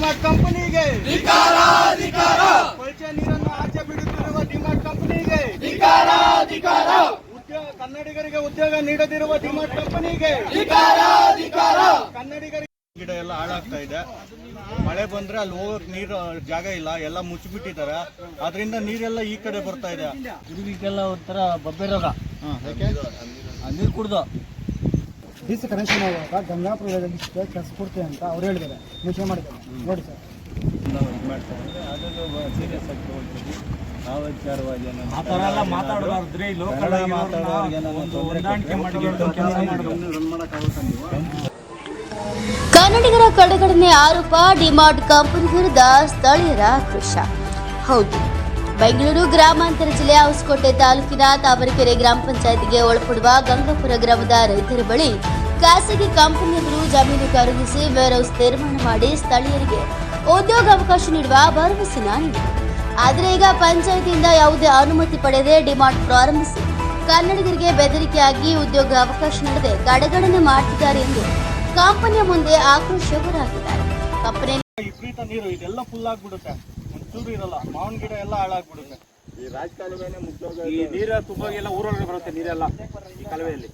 ಡಿಮಾರ್ಟ್ ಕಂಪನಿಗೆ. ಕೊಳಚೆ ನೀರನ್ನು ಆಚೆ ಬಿಡುತ್ತಿರುವ ಡಿಮಾರ್ಟ್ ಕಂಪನಿಗೆ. ಉದ್ಯೋಗ ಕನ್ನಡಿಗರಿಗೆ ಉದ್ಯೋಗ ನೀಡದಿರುವ ಡಿಮಾರ್ಟ್ ಕಂಪನಿಗೆ. ಕನ್ನಡಿಗರಿಗೆ ಗಿಡ ಎಲ್ಲ ಹಾಳಾಗ್ತಾ ಇದೆ. ಮಳೆ ಬಂದ್ರೆ ಅಲ್ಲಿ ಹೋಗಕ್ ನೀರು ಜಾಗ ಇಲ್ಲ. ಎಲ್ಲ ಮುಚ್ಚಿಬಿಟ್ಟಿದ್ದಾರೆ. ಅದರಿಂದ ನೀರೆಲ್ಲ ಈ ಕಡೆ ಬರ್ತಾ ಇದೆ. ಇದಕ್ಕೆಲ್ಲ ಒಂಥರ ಬಬ್ಬೆ ರೋಗ? ನೀರು ಕುಡ್ದು. ಡಿ ಸಿ ಕನೆಕ್ಷನ್ ಆಗುವಾಗ ಗಂಗಾಪುರದಲ್ಲಿ ಕೆಲಸ ಕೊಡ್ತೀವಿ ಅಂತ ಅವ್ರು ಹೇಳಿದ್ದಾರೆ. ಮುಂಚೆ ಮಾಡಿದ್ದಾರೆ. ನೋಡಿ ಸರ್ ನಾವು ಇದ್ ಅದನ್ನು ಸೀರಿಯಸ್ ಆಗಿ ತಗೊಳ್ತೀವಿ. ವಿಚಾರವಾಗಿ ಕೆಲಸ ಕನ್ನಡಿಗರ ಕಡೆಗಣನೆ ಆರೋಪ ಡಿಮಾರ್ಟ್ ಕಂಪನಿ ವಿರುದ್ಧ ಸ್ಥಳೀಯರ ಆಕ್ರೋಶ. ಹೌದು. ಬೆಂಗಳೂರು ಗ್ರಾಮಾಂತರ ಜಿಲ್ಲೆ ಹೊಸಕೋಟೆ ತಾಲೂಕಿನ ತಾವರೆಕೆರೆ ಗ್ರಾಮ ಪಂಚಾಯತ್ಗೆ ಒಳಪಡುವ ಗಂಗಾಪುರ ಗ್ರಾಮದ ರೈತರ ಬಳಿ ಖಾಸಗಿ ಕಂಪನಿಯವರು ಜಮೀನು ಖರೀದಿಸಿ ವೇರ್ಹೌಸ್ ನಿರ್ಮಾಣ ಮಾಡಿ ಸ್ಥಳೀಯರಿಗೆ ಉದ್ಯೋಗಾವಕಾಶ ನೀಡುವ ಭರವಸೆ ನೀಡಿದೆ ಆದರೆ ಈಗ ಪಂಚಾಯತಿಯಿಂದ ಯಾವುದೇ ಅನುಮತಿ ಪಡೆದೇ ಡಿಮಾರ್ಟ್ ಪ್ರಾರಂಭಿಸಿ ಕನ್ನಡಿಗರಿಗೆ ಬೆದರಿಕೆಯಾಗಿ ಉದ್ಯೋಗ ಅವಕಾಶ ನೀಡದೆ ಕಡೆಗಣನೆ ಮಾಡ್ತಿದ್ದಾರೆ ಎಂದು ಕಂಪನಿಯ ಮುಂದೆ ಆಕ್ರೋಶ ಹೊರಹಾಕಿದ್ದಾರೆ. ಕಂಪನಿ ಒಂಚೂರು ಇರಲ್ಲ. ಮಾವಿನ ಗಿಡ ಎಲ್ಲ ಹಾಳಾಗ್ಬಿಡುತ್ತೆ. ಈ ನೀರ ತುಂಬಾ ಎಲ್ಲ ಊರೊಳಗೆ ಬರುತ್ತೆ ನೀರೆಲ್ಲ ಈ ಕಾಲುವೆಯಲ್ಲಿ.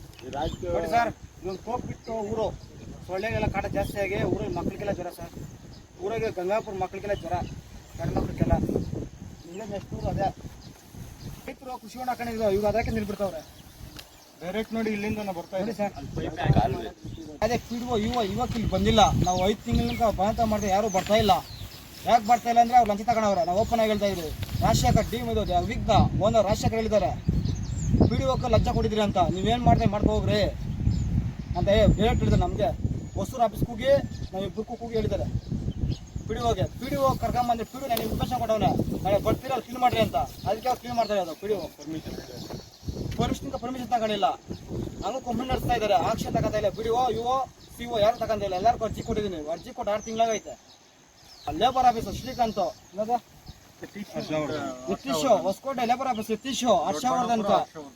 ನೋಡಿ ಸರ್ ಇದೊಂದು ಕೋಪ್ ಬಿಟ್ಟು ಊರು ಸೊಳ್ಳೆಗೆಲ್ಲ ಕಾಟ ಜಾಸ್ತಿ ಆಗಿ ಊರಲ್ಲಿ ಮಕ್ಕಳಿಗೆಲ್ಲ ಜ್ವರ ಸರ್. ಊರಾಗೆ ಗಂಗಾಪುರ ಮಕ್ಕಳಿಗೆಲ್ಲ ಜ್ವರ ಗಂಡು ಮಕ್ಕಳಿಗೆಲ್ಲ ಇಲ್ಲೇ ನೆಕ್ಸ್ಟ್ ಊರು ಅದೇ. ರೈತರು ಕೃಷಿ ಹೊಂಡ ಹಾಕೊಂಡಿದ್ರು ಇವಾಗ ಅದಕ್ಕೆ ನಿಲ್ಬಿಡ್ತಾವ್ರೆ. ಡೈರೆಕ್ಟ್ ನೋಡಿ ಇಲ್ಲಿಂದ ಬರ್ತಾ ನೋಡಿ ಇದೆ ಸರ್ ಅದೇ ಪಿಡುವ ಇವ ಇವಾಗ ಇಲ್ಲಿ ಬಂದಿಲ್ಲ. ನಾವು ಐದು ತಿಂಗಳಿಂದ ಬಂತ ಮಾಡಿದ್ರೆ ಯಾರು ಬರ್ತಾ ಇಲ್ಲ. ಯಾಕೆ ಬರ್ತಾ ಇಲ್ಲ ಅಂದ್ರೆ ಅವ್ರು ಲಂಚ ತಗೊಂಡವ್ರೆ ನಾವು ಓಪನ್ ಆಗಿ ಹೇಳ್ತಾ ಇದ್ದೀವಿ. ರಾಜಶೇಖರ್ ಟೀಮ್ ಇದು ವಿಘ್ನ ಓನರ್ ರಾಜಶೇಖರ್ ಹೇಳಿದ್ದಾರೆ. ಪಿ ಡಿ ಲಂಚ ಕೊಟ್ಟಿದ್ದೀರಿ ಅಂತ. ನೀವೇನು ಮಾಡ್ದೆ ಮಾಡ್ಕೊ ಹೋಗ್ರಿ ಅಂತ ಡೈರೆಕ್ಟ್ ಹೇಳಿದ್ರೆ ನಮಗೆ. ಹೊಸೂರು ಆಫೀಸ್ಗೆ ಹೋಗಿ ನಾವು ಇಬ್ಬರು ಕೂಗಿ ಹೇಳಿದ್ದಾರೆ. ಪಿ ಡಿ ಓಗೆ ಪಿ ಡಿ ಓ ಕರ್ಕೊಂಬಂದ್ರೆ ಪಿ ಡಿ ನನಗೆ ಉಪದೇಶ ಕೊಟ್ಟವನೆ. ನಾಳೆ ಬರ್ತೀರ ಕ್ಲೀನ್ ಮಾಡ್ರಿ ಅಂತ. ಅದಕ್ಕೆ ಅವ್ರು ಕ್ಲೀನ್ ಮಾಡ್ತಾರೆ ಅದು ಪಿ ಓ ಪರ್ಮಿಷನ್ ಪರ್ಮಿಷನ್ ತಗೊಂಡಿಲ್ಲ. ಹಂಗೂ ಕಂಪ್ಲೇಂಟ್ ನಡೆಸ್ತಾ ಇದ್ದಾರೆ. ಆಕ್ಷನ್ ತಗೋತಾ ಇಲ್ಲ. ಬಿಡಿಒ ಯುಒ ಸಿ ಓ ಯಾರು ತಗೊಂಡಿಲ್ಲ ಎಲ್ಲರಿಗೂ ಅರ್ಜಿ ಕೊಟ್ಟಿದ್ದೀನಿ. ಅರ್ಜಿ ಕೊಟ್ಟು ಆರು ತಿಂಗಳಾಗೈತೆ labour office Srikanth Nitish, Hosakote labour office Nitish, Harshavardhan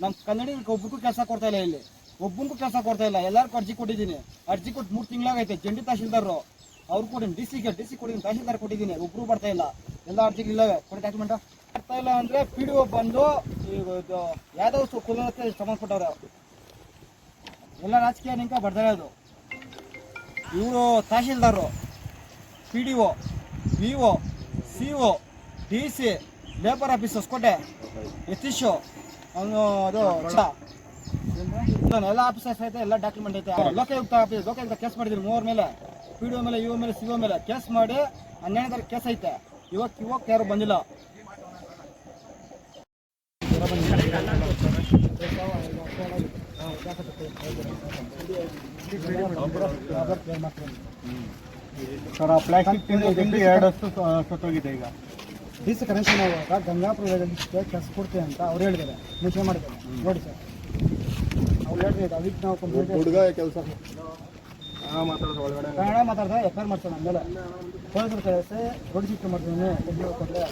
ನಮ್ ನಮ್ಮ ಒಬ್ಬಕ್ಕೂ ಕೆಲಸ ಕೊಡ್ತಾ ಇಲ್ಲ ಇಲ್ಲಿ. ಒಬ್ಬನಿಗೂ ಕೆಲಸ ಕೊಡ್ತಾ ಇಲ್ಲ. ಎಲ್ಲರಿಗೂ ಅರ್ಜಿ ಕೊಟ್ಟಿದ್ದೀನಿ. ಅರ್ಜಿ ಕೊಟ್ಟು ಮೂರು ತಿಂಗಳಾಗೈತೆ. ಜಂಡಿ ತಹಶೀಲ್ದಾರರು. ಅವ್ರು ಕೂಡ ಡಿ ಸಿಗೆ ಡಿ ಸಿ ಕೊಟ್ಟಿದ್ದೀನಿ ತಹಶೀಲ್ದಾರ್ ಕೊಟ್ಟಿದ್ದೀನಿ. ಒಬ್ರು ಬರ್ತಾ ಇಲ್ಲ. ಎಲ್ಲ ಅರ್ಜಿಗಳಿಲ್ಲವೆ ಕೊಡಿ ಡಾಕ್ಯುಮೆಂಟ್ ಬರ್ತಾ ಇಲ್ಲ ಅಂದ್ರೆ ಪಿ ಡಿ ಒ ಬಂದು ಯಾವ್ದೋ ಕುಲಕ್ಕೆ ಸಂಬಂಧಪಟ್ಟವ್ರೆ. ಎಲ್ಲ ರಾಜಕೀಯ ನಿಂಕ ಇರೋದು. ಇವರು ತಹಶೀಲ್ದಾರರು. P D O V O C O D C labour office Hosakote Yathish ಅವನು ಅದು ಎಲ್ಲ ಆಫೀಸರ್ಸ್ ಐತೆ ಎಲ್ಲ ಡಾಕ್ಯುಮೆಂಟ್ ಐತೆ. ಲೋಕಾಯುಕ್ತ ಆಫೀಸ್, ಲೋಕಾಯುಕ್ತ ಕೇಸ್ ಮಾಡಿದ್ರು ಮೂವರ ಮೇಲೆ. ಪಿ ಡಿ ಒ ಮೇಲೆ ಇವ ಮೇಲೆ ಸಿ ಒ ಮೇಲೆ. ಕೇಸ್ ಮಾಡಿ ಹನ್ನೆರಡು ತಾರೀಕು ಕೇಸ್ ಐತೆ. ಇವಾಗ ಇವಾಗ ಯಾರು ಬಂದಿಲ್ಲ. ಸರ್ ಆ ಪ್ಲಾಸ್ಟಿಕ್ ತಿಂದು ತಿಂದು ಎರಡಷ್ಟು ಸತ್ತೋಗಿದೆ ಈಗ. ಡಿ ಸಿ ಕನೆಕ್ಷನ್ ಆಗುವಾಗ ಗಂಗಾಪುರದಲ್ಲಿ ಕೆಲಸ ಕೊಡ್ತೀವಿ ಅಂತ ಅವ್ರು ಹೇಳಿದ್ದಾರೆ. ನಿಶ್ಚಯ ಮಾಡಿದ್ದಾರೆ. ನೋಡಿ ಸರ್. ಅವ್ರು ಹೇಳ್ತಿದ್ದಾರೆ ಅದಕ್ಕೆ ನಾವು ಕಂಪ್ಲೇಂಟ್ ಹುಡುಗ ಕೆಲಸ. ಕನ್ನಡ ಮಾತಾಡ್ದೆ ಎಫ್ ಐ ಆರ್ ಮಾಡ್ತಾರೆ ನಮ್ಮ ಮೇಲೆ ಪೊಲೀಸರು ಕಳಿಸಿ ರೋಡ್ ಶಿಫ್ಟ್ ಮಾಡ್ತೀನಿ ಎಲ್ಲಿ ಹೋಗ್ಕೊಂಡ್ರೆ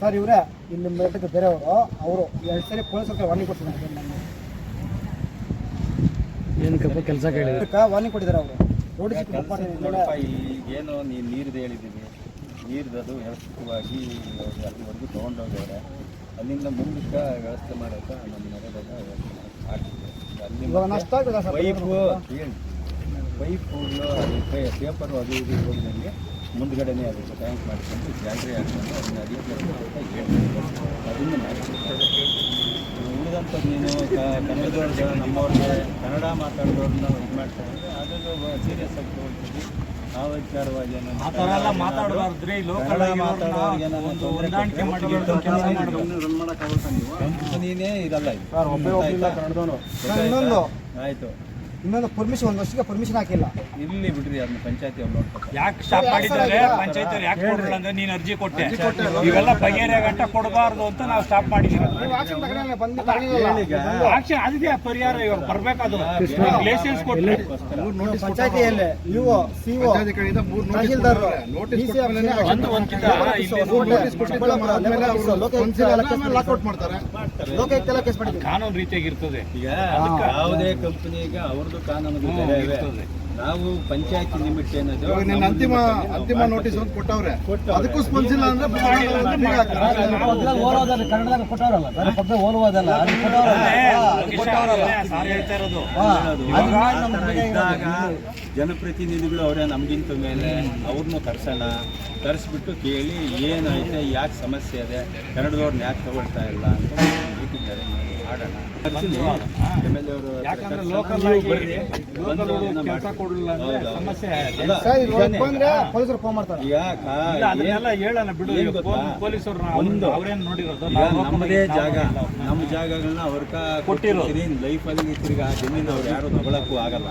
ಸರ್ ಇವರೇ ಇಲ್ಲಿ ಮೇಟಕ್ಕೆ ಬೇರೆಯವರು ಅವರು. ಎರಡು ಸರಿ ಪೊಲೀಸರು ವಾರ್ನಿಂಗ್ ಕೊಡ್ತೀನಿ. ಏನಕ್ಕಪ್ಪ ಕೆಲಸ ಕೇಳಿದ್ರು? ಅದಕ್ಕೆ ವಾರ್ನಿಂಗ್ ಕೊಟ್ಟಿದ್ದಾರೆ ಅವರು. ರೋಡ್ ಈಗೇನು ನೀನು ನೀರ್ದು ಹೇಳಿದ್ದೀವಿ ನೀರ್ದು ವ್ಯವಸ್ಥಿತವಾಗಿ ಅಲ್ಲಿವರೆಗೂ ತೊಗೊಂಡೋಗ್ಯವ್ರೆ. ಅಲ್ಲಿಂದ ಮುಂದಕ್ಕೆ ವ್ಯವಸ್ಥೆ ಮಾಡೋಕೆ ನಮ್ಮ ಮನೆಯಾಗ ವ್ಯವಸ್ಥೆ ಆಗ್ತಿದೆ. ಅಲ್ಲಿ ಇವಾಗ ನಷ್ಟ ಆಗ್ತದೆ ಸರ್? ಪೈಪು ಏನು? ಪೈಪು ಪೇಪರು ಅದು ಇದು ಹೋಗಿದಂಗೆ ಮುಂದ್ಗಡೆನೇ ಅದಕ್ಕೆ ಟ್ಯಾಂಕ್ ಮಾಡಿಕೊಂಡು ಜಾಲ್ರಿ ಹಾಕ್ಕೊಂಡು ಅದನ್ನ ಅದೇ ಅದನ್ನು ಮಾಡ್ತೀವಿ ಉಳಿದಂಥದ್ದು ನೀನು ಕನ್ನಡದವ್ರಿಗೆ ನಮ್ಮವ್ರಿಗೆ ಕನ್ನಡ ಮಾತಾಡೋರನ್ನ ಇದು ಮಾಡ್ತಾರೆ ಅದನ್ನು ಸೀರಿಯಸ್ ಆಗಿ ತಗೊಳ್ತೀವಿ. ಆ ವಿಚಾರವಾಗಿ ಆ ಥರ ಎಲ್ಲ ಮಾತಾಡಬಾರ್ದ್ರಿ ಕನ್ನಡ ಮಾತಾಡೋರಿಗೆ ಒಂದು ಹೊಂದಾಣಿಕೆ ಮಾಡಿ ಇರಲ್ಲ ಇದು. ಇನ್ನೊಂದು. ಆಯ್ತು. ಇನ್ನೊಂದು ಪರ್ಮಿಷನ್ ಒಂದು ವರ್ಷಕ್ಕೆ ಪರ್ಮಿಷನ್ ಹಾಕಿಲ್ಲ. ಇಲ್ಲಿ ಬಿಡ್ರಿ ಅದನ್ನ ಪಂಚಾಯತಿ ಅವ್ರು ನೋಡ್ತಾರೆ ಯಾಕೆ ಸ್ಟಾಪ್ ಮಾಡಿದ್ದಾರೆ? ಪಂಚಾಯತಿ ಅವ್ರು ಯಾಕೆ ಕೊಡಲ್ಲ ಅಂದ್ರೆ ನೀನು ಅರ್ಜಿ ಕೊಟ್ಟೆ. ಇವೆಲ್ಲ ಬಗೆಹರಿಯ ಗಂಟ ಕೊಡಬಾರ್ದು ಅಂತ ನಾವು ಸ್ಟಾಪ್ ಮಾಡಿದ್ದೀವಿ. ಆಕ್ಷನ್ ಅದಕ್ಕೆ ಪರಿಹಾರ ಇವಾಗ ಬರ್ಬೇಕಾದ್ರು ಲೈಸೆನ್ಸ್ ಕೊಟ್ಟರೆ ಪಂಚಾಯತಿಯಲ್ಲಿ EO CO tahsildar Lokayukta case ಕಾನೂನು ರೀತಿಯಾಗಿರ್ತದೆ ಈಗ ಅದಕ್ಕೆ ಯಾವುದೇ ಕಂಪನಿಗೆ ಅವ್ರದ್ದು ಕಾನೂನು ಬೇರೆ ನಾವು ಪಂಚಾಯತಿ ಲಿಮಿಟ್ ಏನದು? ನಿನ್ನ ಅಂತಿಮ ಅಂತಿಮ ನೋಟಿಸ್ ಒಂದು ಕೊಟ್ಟವ್ರೆ. ಅದಕ್ಕೂ ಸ್ಪಂದಿಸಿಲ್ಲ ಅಂದ್ರೆ ಕನ್ನಡದಾಗ ಕೊಟ್ಟವ್ರಲ್ಲ. ಬೇರೆ ಪಕ್ಕ ಓಲುವುದಲ್ಲ ಅದು ಕೊಟ್ಟವ್ರಲ್ಲ. ಹೇಳ್ತಾ ಇರೋದು. ಅದು ನಮ್ಮ ಥರ ಇದ್ದಾಗ ಜನಪ್ರತಿನಿಧಿಗಳು ಅವರೇ ನಮಗಿಂತ ಮೇಲೆ ಅವ್ರನ್ನೂ ಕರ್ಸೋಣ ಕರೆಸ್ಬಿಟ್ಟು ಕೇಳಿ ಏನೈತೆ ಯಾಕೆ ಸಮಸ್ಯೆ ಇದೆ ಕನ್ನಡದವ್ರನ್ನ ಯಾಕೆ ತಗೊಳ್ತಾ ಇಲ್ಲ ಅಂತ. ಇಟ್ಟಿದ್ದಾರೆ ಮಾಡೋಣ ಕರ್ಸಿನಿ ಎಂ ಎಲ್ ಅವರು ಯಾಕಂದ್ರೆ ಲೋಕಲ್ ಆಗಿ ಕೆಲಸ ಕೊಡಲಿಲ್ಲ ಅಂದ್ರೆ ಸಮಸ್ಯೆ ಅಲ್ಲ, ಸರ್ ಇದು ನಿಜಾನೇ. ಪೊಲೀಸರು ಫೋನ್ ಮಾಡ್ತಾರೆ. ಈಗ ಇಲ್ಲ ಅದನ್ನೆಲ್ಲ ಹೇಳೋಣ ಬಿಡು. ಏನ್ ಗೊತ್ತಾ? ಪೊಲೀಸರು ಒಂದು ಅವ್ರೇನ್ ನೋಡಿರೋದು ನಮ್ಮದೇ ಜಾಗ ನಮ್ಮ ಜಾಗಗಳನ್ನ ಅವ್ರಕ ಕೊಟ್ಟಿರೋ ಲೈಫಲ್ಲಿ ತಿರ್ಗಾ ಜಮೀನು ಅವ್ರು ಯಾರು ತಗೊಳಕ್ಕೂ ಆಗಲ್ಲ.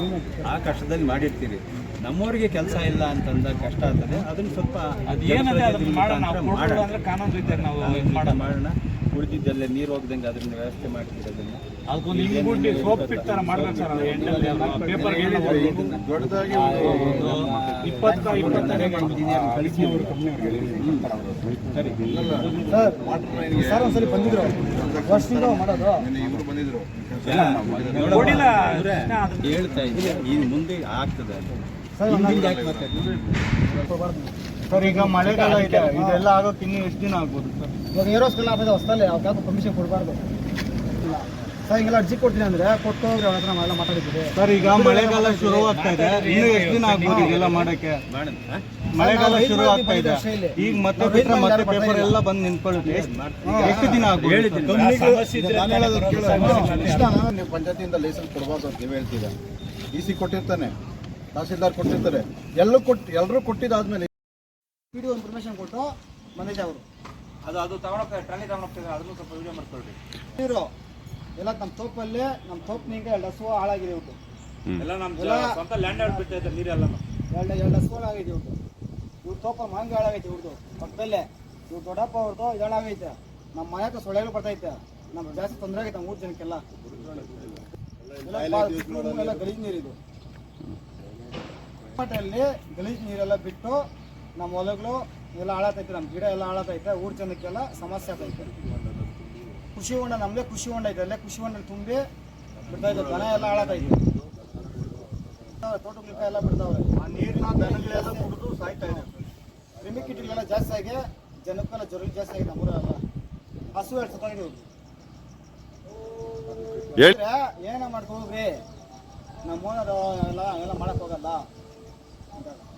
ಆ ಕಷ್ಟದಲ್ಲಿ ಮಾಡಿರ್ತೀರಿ. ನಮ್ಮವ್ರಿಗೆ ಕೆಲಸ ಇಲ್ಲ ಅಂತಂದ ಕಷ್ಟ ಆಗ್ತದೆ ಅದನ್ನ ಸ್ವಲ್ಪ ಅದು ಏನದೆ ಅದನ್ನ ಮಾಡೋಣ ಅಂದ್ರೆ ಕಾನೂನು ರೀತಿಯಾಗಿ ನಾವು ಇದು ಮಾಡೋಣ ಮಾಡೋಣ ಉಳಿದಿದ್ದೆಲ್ಲ ನೀರು ಹೋಗ್ದಂಗೆ ಅದನ್ನ ವ್ಯವಸ್ಥೆ ಮಾಡ್ತೀರಿ ಅದನ್ನ ಅದಕ್ಕೊಂದು ಇಂಗುಡ್ಡಿ ಸೋಪ್ ಪಿಟ್ ಮಾಡ್ಬೇಕು ಸರ್ ಅದು ಎಂಡಲ್ಲಿ ಪೇಪರ್ ದೊಡ್ಡದಾಗಿ ಇಪ್ಪತ್ತು ಇಪ್ಪತ್ತನೇ ಇಂಜಿನಿಯರ್ ಕಳಿಸಿ ಸರಿ ಸರ್ ಸರ್ ಒಂದ್ಸಲಿ ಬಂದಿದ್ರು ವರ್ಷದಿಂದ ಮಾಡೋದು ಹೇಳ್ತಾ ಇದ್ದೀನಿ ಈ ಮುಂದೆ ಆಗ್ತದೆ ಅದು. ಸರ್ ಈಗ ಮಳೆಗಾಲ ಇದೆ. ಇದೆಲ್ಲ ಆಗೋಕೆ ಇನ್ನೂ ಎಷ್ಟು ದಿನ ಆಗ್ಬೋದು ಸರ್? ಇವಾಗ ಏರೋಸ್ಕಲ್ ಆಫೀಸ್ ಹೊಸದಲ್ಲೇ ಅವ್ರು ಯಾಕೆ ಪರ್ಮಿಷನ್ ಕೊಡಬಾರ್ದು. ಇಲ್ಲ. ಸರ್ ಹಿಂಗೆಲ್ಲ ಅರ್ಜಿ ಕೊಡ್ತೀನಿ ಅಂದರೆ ಕೊಟ್ಟು ಹೋಗ್ರಿ ಅವ್ರ ಹತ್ರ ನಾವೆಲ್ಲ ಮಾತಾಡಿದ್ದೀವಿ. ಸರ್ ಈಗ ಮಳೆಗಾಲ ಶುರು ಆಗ್ತಾ ಇದೆ. ಇನ್ನೂ ಎಷ್ಟು ದಿನ ಆಗ್ಬೋದು ಇದೆಲ್ಲ ಮಾಡೋಕ್ಕೆ? ಮಳೆಗಾಲ ಶುರು ಆಗ್ತಾ ಇದೆ. ಈಗ ಮತ್ತೆ ಬಿಟ್ಟರೆ ಮತ್ತೆ ಪೇಪರ್. ಎಲ್ಲ ಬಂದು ನಿಂತ್ಕೊಳ್ಳುತ್ತೆ. ಎಷ್ಟು ದಿನ ಆಗ್ಬೋದು ಪಂಚಾಯತಿಯಿಂದ ಲೈಸನ್ಸ್ ಕೊಡಬಾರ್ದು ಅಂತ ನೀವು ಹೇಳ್ತೀರಾ? ಇ ಸಿ ಕೊಟ್ಟಿರ್ತಾನೆ. ತಹಸೀಲ್ದಾರ್ ಕೊಟ್ಟಿರ್ತಾರೆ. ಎಲ್ಲರೂ ಕೊಟ್ಟು ಎಲ್ಲರೂ ಕೊಟ್ಟಿದ್ದಾದ್ಮೇಲೆ ಪಿ ಡಿ ಇನ್ಫಾರ್ಮೇಶನ್ ಕೊಟ್ಟು ಮನೇಜ್ ಅವರು. ಅದು ಅದು ತಗೊಳಕ್ಕೆ ಟ್ರಾಲಿ ತಗೊಂಡೋಗ್ತಾರೆ ಅದನ್ನು ಸ್ವಲ್ಪ ವಿಡಿಯೋ ಮಾಡ್ಕೊಳ್ರಿ. ನೀರು ಎಲ್ಲ ನಮ್ಮ ತೋಪಲ್ಲಿ ನಮ್ಮ ತೋಪ್ ನಿಂಗೆ ಎರಡು ಹಸು ಹಾಳಾಗಿದೆ ಇವತ್ತು. ಎಲ್ಲ ನಮ್ಮ ಎಲ್ಲ- ಸ್ವಂತ ಲ್ಯಾಂಡ್ ಆಡ್ ಬಿಟ್ಟೈತೆ ನೀರೆಲ್ಲ? ಎರಡು ಎರಡು ಹಸು ಹಾಳಾಗಿದೆ ಇವ್ರದ್ದು ಇವ್ರ ತೋಪ ಮಂಗ ಹಾಳಾಗೈತೆ ಇವ್ರದ್ದು ಪಕ್ಕದಲ್ಲೇ ಇವ್ರು ದೊಡ್ಡಪ್ಪ ಅವ್ರದ್ದು ಇದು ಹಾಳಾಗೈತೆ ನಮ್ಮ ಮನೆ ಹತ್ರ ಸೊಳ್ಳೆಗಳು ಬರ್ತೈತೆ ನಮ್ಗೆ ಜಾಸ್ತಿ ತೊಂದರೆ ಆಗೈತೆ ಮೂರು ಜನಕ್ಕೆಲ್ಲ. ಎಲ್ಲ ಗಲೀಜ್ ನೀರಿದು. ಅಲ್ಲಿ ಗಲೀಜ್ ನೀರೆಲ್ಲ ಬಿಟ್ಟು ನಮ್ಮ ಹೊಲಗಳು ಎಲ್ಲ ಹಾಳಾತೈತೆ ನಮ್ಮ ಗಿಡ ಎಲ್ಲ ಹಾಳಾತೈತೆ ಊರ್ ಜನಕ್ಕೆಲ್ಲ ಸಮಸ್ಯೆ ಆಗ್ತೈತೆ ಕೃಷಿ ಹೊಂಡ ನಮ್ಮದೇ ಕೃಷಿ ಹೊಂಡ ಐತೆ ಅಲ್ಲೇ ಕೃಷಿ ಹೊಂಡ ತುಂಬಿ ಬಿಡ್ತಾ ಇದ್ದೆ ದನ ಎಲ್ಲ ಹಾಳಾತೈತೆ. ತೋಟಗಳಿಕ ಎಲ್ಲ ಬಿಡ್ತಾವೆ ಆ ನೀರಿನ ದನಗಳೆಲ್ಲ ಕುಡಿದು ಸಾಯ್ತಾ ಇದೆ. ಕ್ರಿಮಿ ಕೀಟಗಳೆಲ್ಲ ಜಾಸ್ತಿ ಆಗಿ ಜನಕ್ಕೆಲ್ಲ ಜ್ವರ ಜಾಸ್ತಿ ಆಗಿದೆ ನಮ್ಮೂರೆಲ್ಲ ಹಸು ಎರಡು ಸತ್ತಾಗಿದೆ ಏನ ಮಾಡ್ಕೋಗ್ರಿ ನಮ್ಮ ಓನರ್ ಎಲ್ಲ ಎಲ್ಲ ಮಾಡಕ್ ಹೋಗಲ್ಲ. ಅಂತ